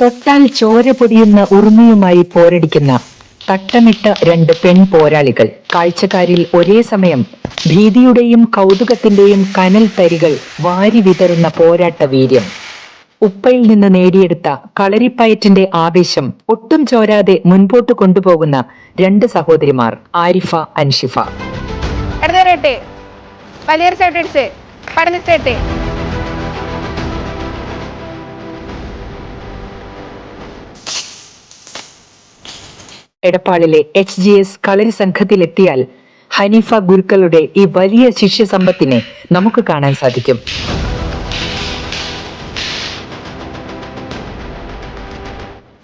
തൊട്ടാൽ ചോര പൊടിയുന്ന ഉറുമിയുമായി പോരടിക്കുന്ന തട്ടമിട്ട രണ്ട് പെൺ പോരാളികൾ. കാഴ്ചക്കാരിൽ ഒരേ സമയം ഭീതിയുടെയും കൗതുകത്തിന്റെയും കനൽ തരികൾ വാരി വിതറുന്ന പോരാട്ട വീര്യം. ഉപ്പയിൽ നിന്ന് നേടിയെടുത്ത കളരിപ്പയറ്റിന്റെ ആവേശം ഒട്ടും ചോരാതെ മുൻപോട്ട് കൊണ്ടുപോകുന്ന രണ്ട് സഹോദരിമാർ ആരിഫ അൻഷിഫ എടപ്പാളിലെ എച്ച് ജി എസ് കളരി സംഘത്തിലെത്തിയാൽ ഹനീഫ ഗുരുക്കളുടെ ഈ വലിയ ശിഷ്യ സമ്പത്തിനെ നമുക്ക് കാണാൻ സാധിക്കും.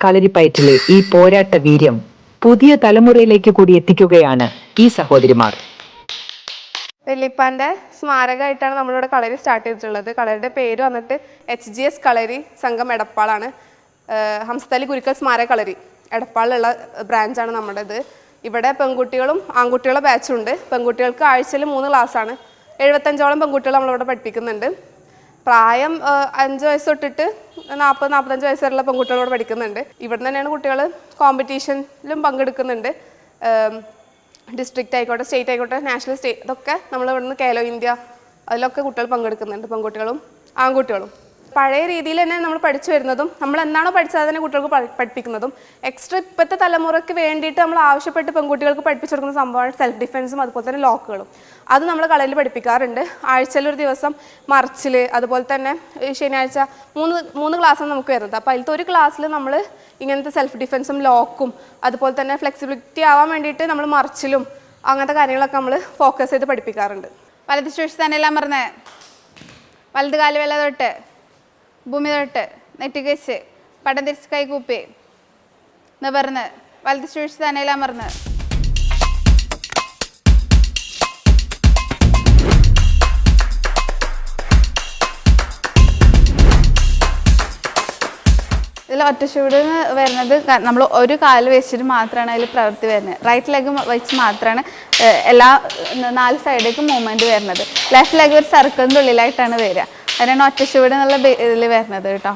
കളരിപ്പയറ്റിലെ ഈ പോരാട്ട വീര്യം പുതിയ തലമുറയിലേക്ക് കൂടി എത്തിക്കുകയാണ് ഈ സഹോദരിമാർ. വല്യപ്പാന്റെ സ്മാരകമായിട്ടാണ് നമ്മളിവിടെ കളരി സ്റ്റാർട്ട് ചെയ്തിട്ടുള്ളത്. കളരിയുടെ പേര് വന്നിട്ട് എച്ച് ജി എസ് കളരി സംഘം എടപ്പാളാണ്. ഹംസ്തലി ഗുരുക്കൾ സ്മാരക കളരി. എടപ്പാളിലുള്ള ബ്രാഞ്ചാണ് നമ്മുടേത്. ഇവിടെ പെൺകുട്ടികളും ആൺകുട്ടികളും ബാച്ചുണ്ട് പെൺകുട്ടികൾക്ക് ആഴ്ചയിൽ മൂന്ന് ക്ലാസ്സാണ് എഴുപത്തഞ്ചോളം പെൺകുട്ടികൾ നമ്മളിവിടെ പഠിപ്പിക്കുന്നുണ്ട്. പ്രായം അഞ്ച് വയസ്സ് തൊട്ടിട്ട് നാൽപ്പത് നാൽപ്പത്തഞ്ച് വയസ്സ് വരെയുള്ള പെൺകുട്ടികളോട് പഠിക്കുന്നുണ്ട്. ഇവിടെ തന്നെയാണ് കുട്ടികൾ കോമ്പറ്റീഷനിലും പങ്കെടുക്കുന്നുണ്ട്. ഡിസ്ട്രിക്റ്റ് ആയിക്കോട്ടെ സ്റ്റേറ്റ് ആയിക്കോട്ടെ നാഷണൽ സ്റ്റേറ്റ് ഇതൊക്കെ നമ്മൾ ഇവിടുന്ന് കേലോ ഇന്ത്യ അതിലൊക്കെ കുട്ടികൾ പങ്കെടുക്കുന്നുണ്ട്. പെൺകുട്ടികളും ആൺകുട്ടികളും. പഴയ രീതിയിൽ തന്നെ നമ്മൾ പഠിച്ചു വരുന്നതും നമ്മൾ എന്താണോ പഠിച്ചത് അതിനെ കുട്ടികൾക്ക് പഠിപ്പിക്കുന്നതും എക്സ്ട്രാ ഇപ്പോഴത്തെ തലമുറയ്ക്ക് വേണ്ടിയിട്ട് നമ്മൾ ആവശ്യപ്പെട്ട് പെൺകുട്ടികൾക്ക് പഠിപ്പിച്ചു കൊടുക്കുന്ന സംഭവമാണ് സെൽഫ് ഡിഫെൻസും അതുപോലെ തന്നെ ലോക്കുകളും. അത് നമ്മൾ കളയിൽ പഠിപ്പിക്കാറുണ്ട്. ആഴ്ചയിൽ ഒരു ദിവസം മറിച്ചിൽ അതുപോലെ തന്നെ ശനിയാഴ്ച മൂന്ന് മൂന്ന് ക്ലാസ്സാണ് നമുക്ക് വരുന്നത്. അപ്പോൾ അതിലത്തെ ഒരു ക്ലാസ്സിൽ നമ്മൾ ഇങ്ങനത്തെ സെൽഫ് ഡിഫൻസും ലോക്കും അതുപോലെ തന്നെ ഫ്ലെക്സിബിലിറ്റി ആവാൻ വേണ്ടിയിട്ട് നമ്മൾ മറിച്ചിലും അങ്ങനത്തെ കാര്യങ്ങളൊക്കെ നമ്മൾ ഫോക്കസ് ചെയ്ത് പഠിപ്പിക്കാറുണ്ട്. വലത് ശേഷി തന്നെയല്ല മറന്ന് വലത് കാലുവേല തൊട്ട്? ഭൂമി നെറ്റികച്ച് പടം തിരിച്ച് കൈകൂപ്പി നിവർന്ന് വലത് ചുഴിച്ച് എല്ലാം ഇതിൽ ഒറ്റ ഷൂഡ് വരുന്നത് നമ്മൾ ഒരു കാൽ വെച്ചിട്ട് മാത്രമാണ് അതിൽ പ്രവൃത്തി വരുന്നത്. റൈറ്റ് ലെഗ് വെച്ച് മാത്രമാണ് എല്ലാ നാല് സൈഡിലേക്കും മൂവ്മെന്റ് വരുന്നത്. ലെഫ്റ്റ് ലെഗ് ഒരു സർക്കിളിന്റെ ഉള്ളിലായിട്ടാണ് വരിക. അതിനാണ് ഒറ്റ ചൂട് എന്നുള്ള ഇതിൽ വരുന്നത് കേട്ടോ.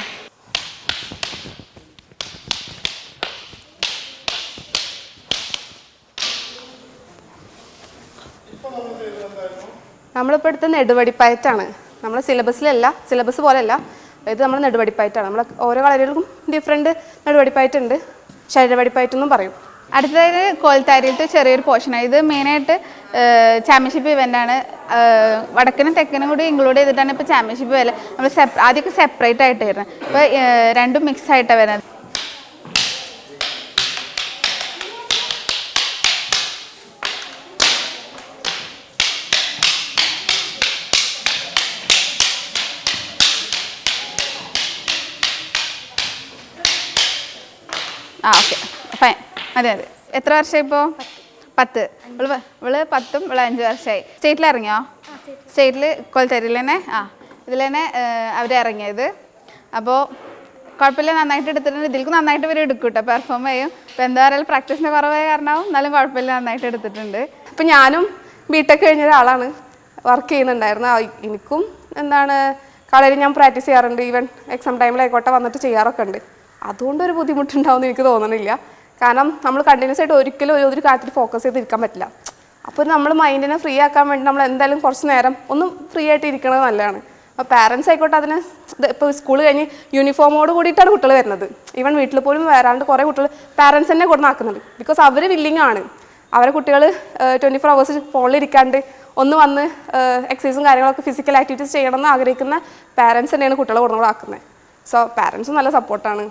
നമ്മളിപ്പോൾ എടുത്ത നെടുവടിപ്പയറ്റാണ് നമ്മൾ സിലബസിലല്ല സിലബസ് പോലെയല്ല. ഇത് നമ്മൾ നെടുവടിപ്പയറ്റാണ് നമ്മൾ ഓരോ കളരികൾക്കും ഡിഫറെന്റ് നെടുവടിപ്പായിട്ടുണ്ട്. ശരീരവടിപ്പയറ്റെന്നും പറയും. അടുത്തത് കോൽത്താരിയിലത്തെ ചെറിയൊരു പോർഷനാണ് ഇത് മെയിനായിട്ട് ചാമ്പ്യൻഷിപ്പ് ഇവന്റാണ് വടക്കനും തെക്കനും കൂടി ഇൻക്ലൂഡ് ചെയ്തിട്ടാണ് ഇപ്പോൾ ചാമ്പ്യൻഷിപ്പ് വരെ നമ്മൾ സെപ്പ ആദ്യമൊക്കെ സെപ്പറേറ്റ് ആയിട്ട് വരുന്നത്. ഇപ്പോൾ രണ്ടും മിക്സ് ആയിട്ടാണ് വരുന്നത്. ആ ഓക്കെ. ഫൈൻ. അതെ അതെ. എത്ര വർഷമായി ഇപ്പോൾ പത്ത്. ഇവൾ ഇവൾ പത്തും ഇവൾ അഞ്ച് വർഷമായി സ്റ്റേറ്റിൽ ഇറങ്ങിയോ സ്റ്റേറ്റിൽ കൊൽത്തരിയിൽ തന്നെ ആ ഇതിൽ തന്നെ അവർ ഇറങ്ങിയത്. അപ്പോൾ കുഴപ്പമില്ല നന്നായിട്ട് എടുത്തിട്ടുണ്ട്. ഇതിലേക്ക് നന്നായിട്ട് ഇവർ എടുക്കും കേട്ടോ പെർഫോം ചെയ്യും. ഇപ്പോൾ എന്താ പറയുക പ്രാക്ടീസിന്റെ കുറവായ കാരണമാവും എന്നാലും കുഴപ്പമില്ല നന്നായിട്ട് എടുത്തിട്ടുണ്ട്. ഇപ്പം ഞാനും ബിടെക് കഴിഞ്ഞ ഒരാളാണ്. വർക്ക് ചെയ്യുന്നുണ്ടായിരുന്നു. ആ, എനിക്കും എന്താണ് കളരി ഞാൻ പ്രാക്ടീസ് ചെയ്യാറുണ്ട്. ഈവൻ എക്സാം ടൈമിലായിക്കോട്ടെ വന്നിട്ട് ചെയ്യാറൊക്കെ ഉണ്ട്. അതുകൊണ്ടൊരു ബുദ്ധിമുട്ടുണ്ടാവുമെന്ന് എനിക്ക് തോന്നണില്ല. കാരണം നമ്മൾ കണ്ടിന്യൂസ് ആയിട്ട് ഒരിക്കലും ഒരു ഒരു കാര്യത്തിൽ ഫോക്കസ് ചെയ്തിരിക്കാൻ പറ്റില്ല. അപ്പോൾ നമ്മൾ മൈൻഡിനെ ഫ്രീ ആക്കാൻ വേണ്ടി നമ്മൾ എന്തായാലും കുറച്ച് നേരം ഒന്നും ഫ്രീ ആയിട്ട് ഇരിക്കുന്നത് നല്ലതാണ്. അപ്പോൾ പാരൻസ് ആയിക്കോട്ടെ അതിന് ഇപ്പോൾ സ്കൂൾ കഴിഞ്ഞ് യൂണിഫോമോട് കൂടിയിട്ടാണ് കുട്ടികൾ വരുന്നത്. ഈവൻ വീട്ടിൽ പോലും വരാണ്ട് കുറേ കുട്ടികൾ പാരൻസ് തന്നെ കൊടുന്നാക്കുന്നുണ്ട് ബിക്കോസ് അവർ വില്ലിങ് ആണ്. അവരെ കുട്ടികൾ ട്വന്റി ഫോർ അവേഴ്സ് ഫോണിലിരിക്കാണ്ട് ഒന്ന് വന്ന് എക്സസൈസും കാര്യങ്ങളൊക്കെ ഫിസിക്കൽ ആക്ടിവിറ്റീസ് ചെയ്യണമെന്ന് ആഗ്രഹിക്കുന്ന പാരൻസ് തന്നെയാണ് കുട്ടികളെ കൊടുക്കുന്നതാക്കുന്നത് സോ പാരൻസും നല്ല സപ്പോർട്ടാണ്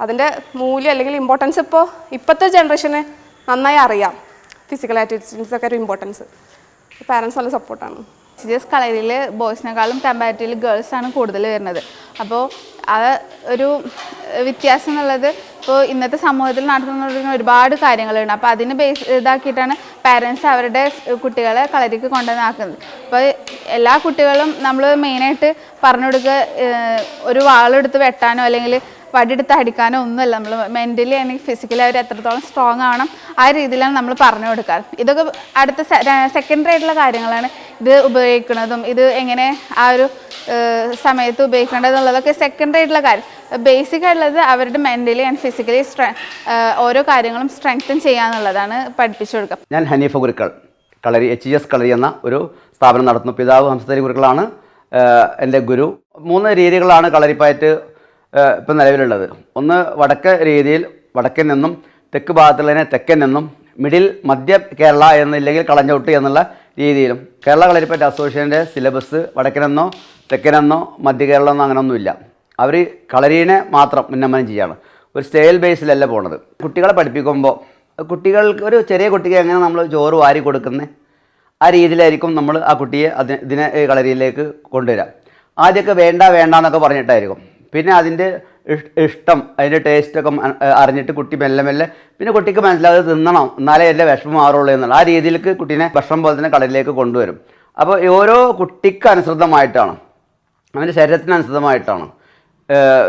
അതിന്റെ മൂല്യം അല്ലെങ്കിൽ ഇമ്പോർട്ടൻസ് ഇപ്പോൾ ഇപ്പോഴത്തെ ജനറേഷന് നന്നായി അറിയാം. ഫിസിക്കൽ ആക്ടിവിറ്റീസ് ഒക്കെ ഒരു ഇമ്പോർട്ടൻസ് പാരൻസ് നല്ല സപ്പോർട്ടാണ് ജസ്റ്റ് കളരിയിൽ ബോയ്സിനെക്കാളും കമ്പാരിറ്റീവ്ലി ഗേൾസാണ് കൂടുതൽ വരുന്നത്. അപ്പോൾ ആ ഒരു വ്യത്യാസം എന്നുള്ളത് ഇപ്പോൾ ഇന്നത്തെ സമൂഹത്തിൽ നടത്തുന്ന ഒരുപാട് കാര്യങ്ങളുണ്ട്. അപ്പോൾ അതിന് ബേസ് ഇതാക്കിയിട്ടാണ് പാരൻസ് അവരുടെ കുട്ടികളെ കളരിക്ക് കൊണ്ടുവന്നാക്കുന്നത്. അപ്പോൾ എല്ലാ കുട്ടികളും നമ്മൾ മെയിനായിട്ട് പറഞ്ഞു കൊടുക്കുക ഒരു വാളെടുത്ത് വെട്ടാനോ അല്ലെങ്കിൽ വടിയെടുത്ത് അടിക്കാനോ ഒന്നുമല്ല. നമ്മൾ മെന്റലി അല്ലെങ്കിൽ ഫിസിക്കലി അവർ എത്രത്തോളം സ്ട്രോങ് ആവണം ആ രീതിയിലാണ് നമ്മൾ പറഞ്ഞു കൊടുക്കാറ്. ഇതൊക്കെ അടുത്ത സെക്കൻഡറി ആയിട്ടുള്ള കാര്യങ്ങളാണ് ഇത് ഉപയോഗിക്കുന്നതും ഇത് എങ്ങനെ ആ ഒരു സമയത്ത് ഉപയോഗിക്കേണ്ടതെന്നുള്ളതൊക്കെ സെക്കൻഡറി ആയിട്ടുള്ള കാര്യം. ബേസിക് ആയിട്ടുള്ളത് അവരുടെ മെന്റലി ആൻഡ് ഫിസിക്കലി ഓരോ കാര്യങ്ങളും സ്ട്രെങ്തൻ ചെയ്യാന്നുള്ളതാണ് പഠിപ്പിച്ചു കൊടുക്കുക. ഞാൻ ഹനീഫ ഗുരുക്കൾ കളരി എച്ച് എസ് കളരി എന്ന ഒരു സ്ഥാപനം നടത്തുന്നു. പിതാവ് ഹംസതരി ഗുരുക്കളാണ് എന്റെ ഗുരു. മൂന്ന് രീതികളാണ് കളരിപ്പയറ്റ് ഇപ്പം നിലവിലുള്ളത്. ഒന്ന് വടക്ക് രീതിയിൽ വടക്കൻ നിന്നും തെക്ക് ഭാഗത്തുള്ളതിനെ തെക്കൻ നിന്നും മിഡിൽ മധ്യ കേരള എന്നില്ലെങ്കിൽ കളഞ്ഞോട്ട് എന്നുള്ള രീതിയിലും. കേരള കളരിപ്പറ്റ അസോസിയേഷന്റെ സിലബസ് വടക്കനെന്നോ തെക്കനെന്നോ മധ്യ കേരളം എന്നോ അങ്ങനെയൊന്നുമില്ല. അവർ കളരീനെ മാത്രം ഉന്നമനം ചെയ്യാണ്. ഒരു സ്റ്റൈൽ ബേസിലല്ല പോണത്. കുട്ടികളെ പഠിപ്പിക്കുമ്പോൾ കുട്ടികൾക്ക് ഒരു ചെറിയ കുട്ടിക്ക് എങ്ങനെ നമ്മൾ ചോറ് വാരി കൊടുക്കുന്നത് ആ രീതിയിലായിരിക്കും നമ്മൾ ആ കുട്ടിയെ അതിനെ ഇതിനെ കളരിയിലേക്ക് കൊണ്ടുവരാം. ആദ്യമൊക്കെ വേണ്ട വേണ്ട എന്നൊക്കെ പറഞ്ഞിട്ടായിരിക്കും. പിന്നെ അതിന്റെ ഇഷ്ടം അതിന്റെ ടേസ്റ്റൊക്കെ അറിഞ്ഞിട്ട് കുട്ടി മെല്ലെ മെല്ലെ പിന്നെ കുട്ടിക്ക് മനസ്സിലാതെ തിന്നണം എന്നാലേ എന്റെ വിഷമം മാറുള്ളൂ എന്നുള്ള ആ രീതിയിലേക്ക് കുട്ടീനെ ഭക്ഷണം പോലെ തന്നെ കടലിലേക്ക് കൊണ്ടുവരും. അപ്പോൾ ഓരോ കുട്ടിക്ക് അനുസൃതമായിട്ടാണ് അവന്റെ ശരീരത്തിനനുസൃതമായിട്ടാണ്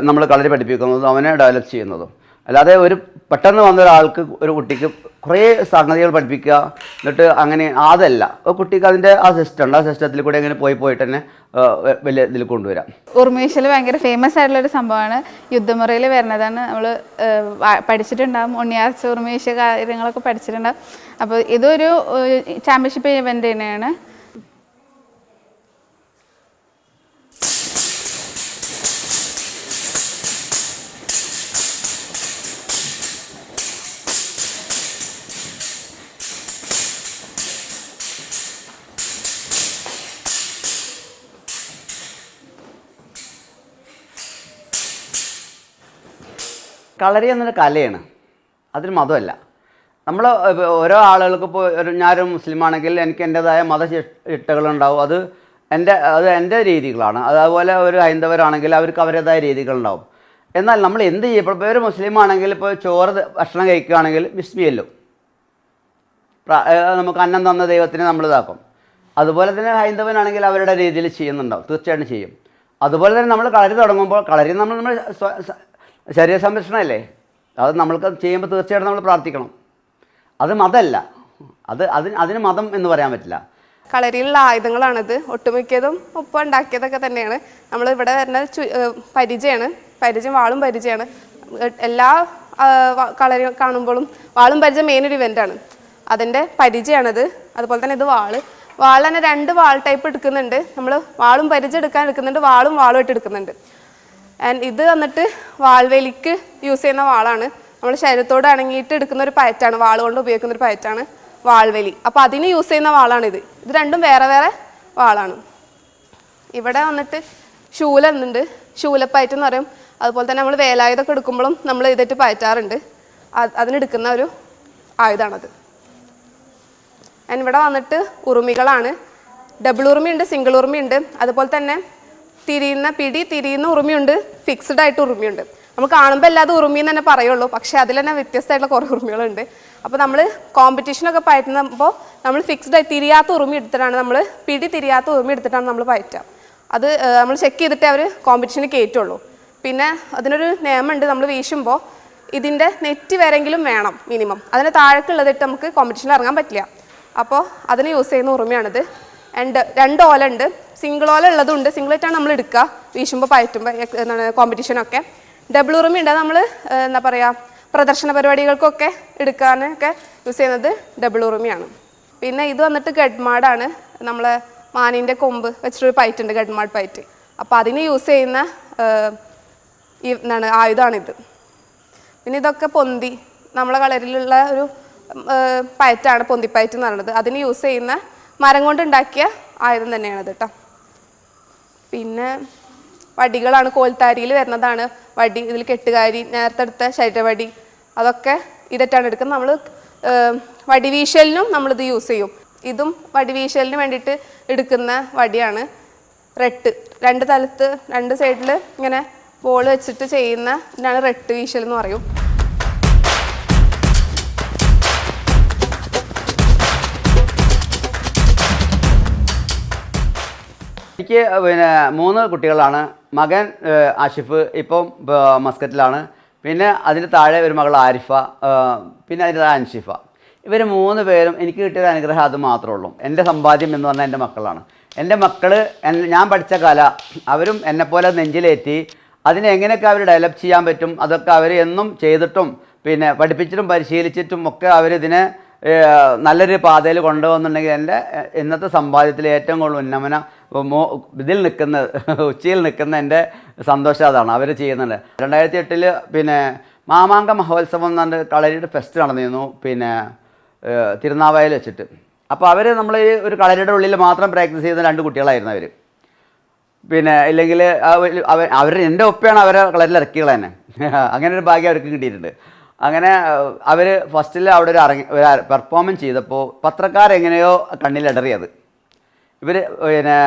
നമ്മൾ കളരി പഠിപ്പിക്കുന്നതും അവനെ ഡെവലപ്പ് ചെയ്യുന്നതും. അല്ലാതെ ഒരു പെട്ടെന്ന് വന്ന ഒരാൾക്ക് ഒരു കുട്ടിക്ക് കുറേ സംഗതികൾ പഠിപ്പിക്കുക. എന്നിട്ട് അങ്ങനെ അതല്ല. കുട്ടിക്ക് അതിന്റെ ആ സിസ്റ്റം ഉണ്ട് ആ സിസ്റ്റത്തിൽ കൂടെ അങ്ങനെ പോയി പോയിട്ട് തന്നെ വലിയ ഇതിൽ കൊണ്ടുവരാം. ഉർമീശിൽ ഭയങ്കര ഫേമസ് ആയിട്ടുള്ള ഒരു സംഭവമാണ്. യുദ്ധമുറയിൽ വരുന്നതാണ് നമ്മൾ പഠിച്ചിട്ടുണ്ടാകും ഉണ്ണിയാർച്ച ഉർമേശ കാര്യങ്ങളൊക്കെ പഠിച്ചിട്ടുണ്ടാകും അപ്പോൾ ഇതൊരു ചാമ്പ്യൻഷിപ്പ് ഇവന്റ് തന്നെയാണ്. കളരി എന്നൊരു കലയാണ്. അതൊരു മതമല്ല. നമ്മൾ ഓരോ ആളുകൾക്ക് ഇപ്പോൾ ഞാനൊരു മുസ്ലിം ആണെങ്കിൽ എനിക്ക് എന്റെതായ മത ചിട്ടകളുണ്ടാവും അത് എന്റെ അത് എന്റെ രീതികളാണ്. അതുപോലെ ഒരു ഹൈന്ദവരാണെങ്കിൽ അവർക്ക് അവരുടേതായ രീതികളുണ്ടാവും. എന്നാൽ നമ്മൾ എന്ത് ചെയ്യും? ഇപ്പോൾ ഒരു മുസ്ലിം ആണെങ്കിൽ ഇപ്പോൾ ചോറ് ഭക്ഷണം കഴിക്കുകയാണെങ്കിൽ വിസ്മിയല്ലോ നമുക്ക് അന്നം തന്ന ദൈവത്തിനെ നമ്മൾ ഇതാക്കും. അതുപോലെ തന്നെ ഹൈന്ദവനാണെങ്കിൽ അവരുടെ രീതിയിൽ ചെയ്യുന്നുണ്ടാവും. തീർച്ചയായിട്ടും ചെയ്യും. അതുപോലെ തന്നെ നമ്മൾ കളരി തുടങ്ങുമ്പോൾ കളരി നമ്മൾ നമ്മൾ ശരീര സംരക്ഷണമല്ലേ അത് നമ്മൾക്ക് ചെയ്യുമ്പോൾ തീർച്ചയായിട്ടും നമ്മൾ പ്രാർത്ഥിക്കണം. അത് മതമല്ല അത് അതിന് അതിന് മതം എന്ന് പറയാൻ പറ്റില്ല. കളരിയിലുള്ള ആയുധങ്ങളാണിത്. ഒട്ടുമിക്കതും ഉപ്പ ഉണ്ടാക്കിയതൊക്കെ തന്നെയാണ്. നമ്മൾ ഇവിടെ ചു- പരിചയമാണ് പരിചയം വാളും പരിചയമാണ് എല്ലാ കളരി കാണുമ്പോഴും വാളും പരിചയം മെയിൻ ഒരു ഇവന്റാണ് അതിന്റെ പരിചയമാണിത് അതുപോലെ തന്നെ ഇത് വാൾ. വാൾ തന്നെ രണ്ട് വാൾ ടൈപ്പ് എടുക്കുന്നുണ്ട്. നമ്മൾ വാളും പരിചയം എടുക്കാൻ എടുക്കുന്നുണ്ട്. വാളും വാളുമായിട്ട് എടുക്കുന്നുണ്ട്. ആൻഡ് ഇത് വന്നിട്ട് വാൾവേലിക്ക് യൂസ് ചെയ്യുന്ന വാളാണ്. നമ്മൾ ശരീരത്തോട് അണങ്ങിയിട്ട് എടുക്കുന്ന ഒരു പയറ്റാണ്. വാൾ കൊണ്ട് ഉപയോഗിക്കുന്ന ഒരു പയറ്റാണ് വാൾവേലി. അപ്പോൾ അതിന് യൂസ് ചെയ്യുന്ന വാളാണിത് ഇത്. രണ്ടും വേറെ വേറെ വാളാണ്. ഇവിടെ വന്നിട്ട് ശൂല എന്നുണ്ട് ശൂലപ്പയറ്റ് എന്ന് പറയും. അതുപോലെ തന്നെ നമ്മൾ വേലായുധമൊക്കെ എടുക്കുമ്പോഴും നമ്മൾ ഇതിട്ട് പയറ്റാറുണ്ട്. അത് അതിനെടുക്കുന്ന ഒരു ആയുധമാണത്. ആൻഡ് ഇവിടെ വന്നിട്ട് ഉറുമികളാണ്. ഡബിൾ ഉറുമിയുണ്ട് സിംഗിൾ ഉറുമിയുണ്ട് അതുപോലെ തന്നെ തിരിയുന്ന പിടി തിരിയുന്ന ഉറുമിയുണ്ട്. ഫിക്സ്ഡ് ആയിട്ട് ഉറുമിയുണ്ട്. നമ്മൾ കാണുമ്പോൾ എല്ലാതും ഉറുമി തന്നെ പറയുള്ളൂ. പക്ഷേ അതിൽ തന്നെ വ്യത്യസ്തമായിട്ടുള്ള കുറേ ഉറുമികളുണ്ട്. അപ്പോൾ നമ്മൾ കോമ്പറ്റീഷനൊക്കെ പയറ്റുമ്പോൾ നമ്മൾ ഫിക്സ്ഡ് ആയി തിരിയാത്ത ഉറുമി എടുത്തിട്ടാണ് നമ്മൾ പിടി തിരിയാത്ത ഉറുമി എടുത്തിട്ടാണ് നമ്മൾ പയറ്റുക. അത് നമ്മൾ ചെക്ക് ചെയ്തിട്ടേ അവർ കോമ്പറ്റീഷന് കയറ്റുള്ളൂ പിന്നെ അതിനൊരു നിയമമുണ്ട്. നമ്മൾ വീശുമ്പോൾ ഇതിന്റെ നെറ്റ് വരെങ്കിലും വേണം മിനിമം അതിന് താഴേക്കുള്ളതിട്ട് നമുക്ക് കോമ്പറ്റീഷനിൽ ഇറങ്ങാൻ പറ്റില്ല. അപ്പോൾ അതിന് യൂസ് ചെയ്യുന്ന ഉറുമയാണിത്. ആൻഡ് രണ്ട് ഓല ഉണ്ട്. സിംഗിൾ ഓല ഉള്ളതുണ്ട്. സിംഗിൾ ആയിട്ടാണ് നമ്മൾ എടുക്കുക. വീശുമ്പോൾ പയറ്റുമ്പോൾ എന്താണ് കോമ്പറ്റീഷനൊക്കെ ഡബിൾ ഉറുമി ഉണ്ട്. നമ്മൾ എന്താ പറയുക പ്രദർശന പരിപാടികൾക്കൊക്കെ എടുക്കാനൊക്കെ യൂസ് ചെയ്യുന്നത് ഡബിൾ ഉറുമിയാണ്. പിന്നെ ഇത് വന്നിട്ട് ഗഡ്മാഡാണ് നമ്മൾ മാനിന്റെ കൊമ്പ് വെച്ചിട്ടൊരു പൈറ്റ് ഉണ്ട് ഗഡ്മാഡ് പൈറ്റ് അപ്പോൾ അതിന് യൂസ് ചെയ്യുന്ന ഈ എന്താണ് ആയുധമാണിത് പിന്നെ ഇതൊക്കെ പൊന്തി നമ്മളെ കളരിലുള്ള ഒരു പയറ്റാണ് പൊന്തിപ്പയറ്റ് എന്ന് പറയുന്നത്. അതിന് യൂസ് ചെയ്യുന്ന മരം കൊണ്ടുണ്ടാക്കിയ ആയുധം തന്നെയാണ് കേട്ടോ പിന്നെ വടികളാണ് കോൽത്താരിയിൽ വരുന്നതാണ്. വടി ഇതിൽ കെട്ടുകാരി നേരത്തെ എടുത്ത ശരീരവടി അതൊക്കെ ഇതൊക്കെയാണ് എടുക്കുന്നത്. നമ്മൾ വടിവീശലിനും നമ്മളിത് യൂസ് ചെയ്യും. ഇതും വടിവീശലിന് വേണ്ടിയിട്ട് എടുക്കുന്ന വടിയാണ് റെട്ട്. രണ്ട് തലത്ത് രണ്ട് സൈഡിൽ ഇങ്ങനെ ബോൾ വെച്ചിട്ട് ചെയ്യുന്ന ഇതാണ് റെട്ട് വീശൽ എന്ന് പറയും. എനിക്ക് പിന്നെ മൂന്ന് കുട്ടികളാണ്. മകൻ ആഷിഫ് ഇപ്പം മസ്കറ്റിലാണ്. പിന്നെ അതിന് താഴെ ഒരു മകൾ ആരിഫ പിന്നെ അതിന്റെ താഴെ അൻഷിഫ. ഇവർ മൂന്ന് പേരും എനിക്ക് കിട്ടിയൊരു അനുഗ്രഹം അത് മാത്രമേ ഉള്ളൂ. എന്റെ സമ്പാദ്യം എന്ന് പറഞ്ഞാൽ എന്റെ മക്കളാണ്. എന്റെ മക്കൾ ഞാൻ പഠിച്ച കല അവരും എന്നെപ്പോലെ നെഞ്ചിലേറ്റി അതിനെ എങ്ങനെയൊക്കെ അവർ ഡെവലപ്പ് ചെയ്യാൻ പറ്റും അതൊക്കെ അവർ എന്നും ചെയ്തിട്ടും പിന്നെ പഠിപ്പിച്ചിട്ടും പരിശീലിച്ചിട്ടും ഒക്കെ അവരിതിനെ നല്ലൊരു പാതയിൽ കൊണ്ടുപോകുന്നുണ്ടെങ്കിൽ എന്റെ ഇന്നത്തെ സമ്പാദ്യത്തിൽ ഏറ്റവും കൂടുതൽ ഉന്നമന മോ ഇതിൽ നിൽക്കുന്ന ഉച്ചയിൽ നിൽക്കുന്ന എന്റെ സന്തോഷം അതാണ് അവർ ചെയ്യുന്നുണ്ട്. രണ്ടായിരത്തി എട്ടിൽ പിന്നെ മാമാങ്ക മഹോത്സവം എന്ന് പറഞ്ഞ കളരിയുടെ ഫെസ്റ്റ് നടന്നിരുന്നു പിന്നെ തിരുനാവായയിൽ വെച്ചിട്ട്. അപ്പോൾ അവർ നമ്മൾ ഈ ഒരു കളരിയുടെ ഉള്ളിൽ മാത്രം പ്രാക്ടീസ് ചെയ്യുന്ന രണ്ട് കുട്ടികളായിരുന്നു അവർ പിന്നെ ഇല്ലെങ്കിൽ അവർ എന്റെ ഒപ്പയാണ് അവരെ കളരിൽ ഇറക്കികൾ തന്നെ. അങ്ങനെ ഒരു ഭാഗ്യം അവർക്ക് കിട്ടിയിട്ടുണ്ട്. അങ്ങനെ അവർ ഫസ്റ്റിൽ അവിടെ ഒരു ഇറങ്ങി ഒരു പെർഫോമൻസ് ചെയ്തപ്പോൾ പത്രക്കാരെങ്ങനെയോ കണ്ണിലിടറിയത് ഇവർ പിന്നെ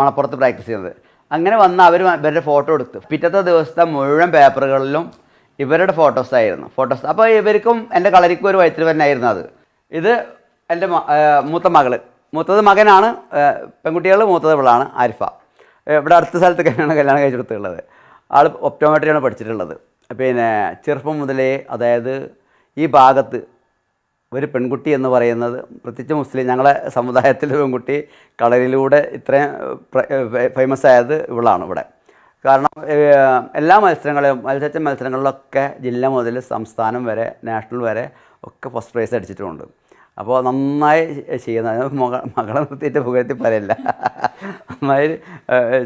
മണപ്പുറത്ത് പ്രാക്ടീസ് ചെയ്തത് അങ്ങനെ വന്ന് അവർ ഇവരുടെ ഫോട്ടോ എടുത്തു. പിറ്റത്തെ ദിവസത്തെ മുഴുവൻ പേപ്പറുകളിലും ഇവരുടെ ഫോട്ടോസ് ആയിരുന്നു. ഫോട്ടോസ് അപ്പോൾ ഇവർക്കും എന്റെ കളരിക്കും ഒരു വയറ്റിൽ തന്നെയായിരുന്നു അത്. ഇത് എന്റെ മൂത്ത മകൾ. മൂത്തത് മകനാണ് പെൺകുട്ടികൾ മൂത്തത് ഇവളാണ് ആരിഫ. ഇവിടെ അടുത്ത സ്ഥലത്ത് കല്യാണം കല്യാണം കഴിച്ചെടുത്തുള്ളത് ആൾ ഒപ്റ്റോമെട്രിയാണ് പഠിച്ചിട്ടുള്ളത്. പിന്നെ ചെറുപ്പം മുതലേ അതായത് ഈ ഭാഗത്ത് ഒരു പെൺകുട്ടി എന്ന് പറയുന്നത് പ്രത്യേകിച്ച് മുസ്ലിം ഞങ്ങളെ സമുദായത്തിലെ പെൺകുട്ടി കളരിലൂടെ ഇത്രയും ഫേമസ് ആയത് ഇവളാണ് ഇവിടെ. കാരണം എല്ലാ മത്സരങ്ങളിലും മത്സരിച്ച മത്സരങ്ങളിലൊക്കെ ജില്ല മുതൽ സംസ്ഥാനം വരെ നാഷണൽ വരെ ഒക്കെ ഫസ്റ്റ് പ്രൈസ് അടിച്ചിട്ടുമുണ്ട്. അപ്പോൾ നന്നായി ചെയ്യുന്ന മക മകളെ നിർത്തിയിട്ട് പുകഴ്ത്തി പറയില്ല. നന്നായി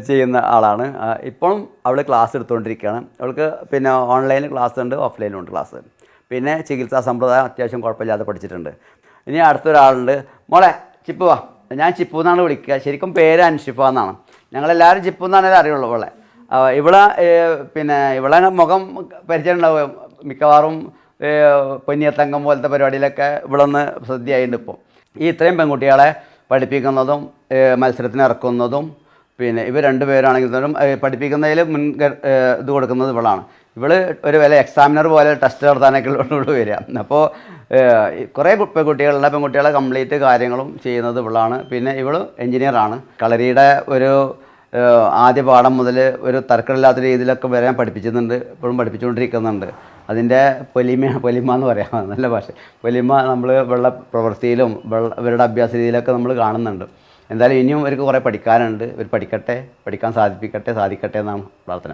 ചെയ്യുന്ന ആളാണ്. ഇപ്പോഴും അവൾ ക്ലാസ് എടുത്തുകൊണ്ടിരിക്കുകയാണ് അവൾക്ക് പിന്നെ ഓൺലൈൻ ക്ലാസ് ഉണ്ട് ഓഫ്ലൈനും ഉണ്ട് ക്ലാസ്. പിന്നെ ചികിത്സാ സമ്പ്രദായം അത്യാവശ്യം കുഴപ്പമില്ലാതെ പഠിച്ചിട്ടുണ്ട്. ഇനി അടുത്തൊരാളുണ്ട്. മോളെ ചിപ്പു വാ ഞാൻ ചിപ്പു എന്നാണ് വിളിക്കുക. ശരിക്കും പേര് അൻഷിഫ എന്നാണ്. ഞങ്ങളെല്ലാവരും ചിപ്പു എന്നാണേ അറിയുള്ളൂ ഇവളെ ഇവളെ പിന്നെ ഇവളെ മുഖം പരിചയം മിക്കവാറും പൊന്നിയത്തങ്കം പോലത്തെ പരിപാടിയിലൊക്കെ ഇവിടെ നിന്ന് ശ്രദ്ധയായിട്ടുണ്ട് ഇപ്പോൾ ഈ ഇത്രയും പെൺകുട്ടികളെ പഠിപ്പിക്കുന്നതും മത്സരത്തിന് ഇറക്കുന്നതും പിന്നെ ഇവർ രണ്ടുപേരാണെങ്കിൽ പേരാണെങ്കിൽ തന്നെ പഠിപ്പിക്കുന്നതിൽ മുൻ ഇത് കൊടുക്കുന്നത് ഇവളാണ്. ഇവൾ ഒരു വില എക്സാമിനർ പോലെ ടെസ്റ്റ് നടത്താനൊക്കെ ഇവിടെ വരിക. അപ്പോൾ കുറേ പെൺകുട്ടികളുടെ പെൺകുട്ടികളെ കംപ്ലീറ്റ് കാര്യങ്ങളും ചെയ്യുന്നത് ഇവളാണ്. പിന്നെ ഇവൾ എഞ്ചിനീയറാണ് കളരിയുടെ ഒരു ആദ്യ പാഠം മുതൽ ഒരു തർക്കമില്ലാത്ത രീതിയിലൊക്കെ വരാൻ പഠിപ്പിക്കുന്നുണ്ട് ഇപ്പോഴും പഠിപ്പിച്ചുകൊണ്ടിരിക്കുന്നുണ്ട്. അതിന്റെ പൊലിമ പൊലിമ എന്ന് പറയാം നല്ല ഭാഷ. പൊലിമ നമ്മൾ വെള്ള പ്രവൃത്തിയിലും വെള്ള ഇവരുടെ അഭ്യാസ രീതിയിലൊക്കെ നമ്മൾ കാണുന്നുണ്ട്. എന്തായാലും ഇനിയും അവർക്ക് കുറേ പഠിക്കാനുണ്ട്. ഇവർ പഠിക്കട്ടെ പഠിക്കാൻ സാധിപ്പിക്കട്ടെ സാധിക്കട്ടെ എന്നാണ് പ്രാർത്ഥന.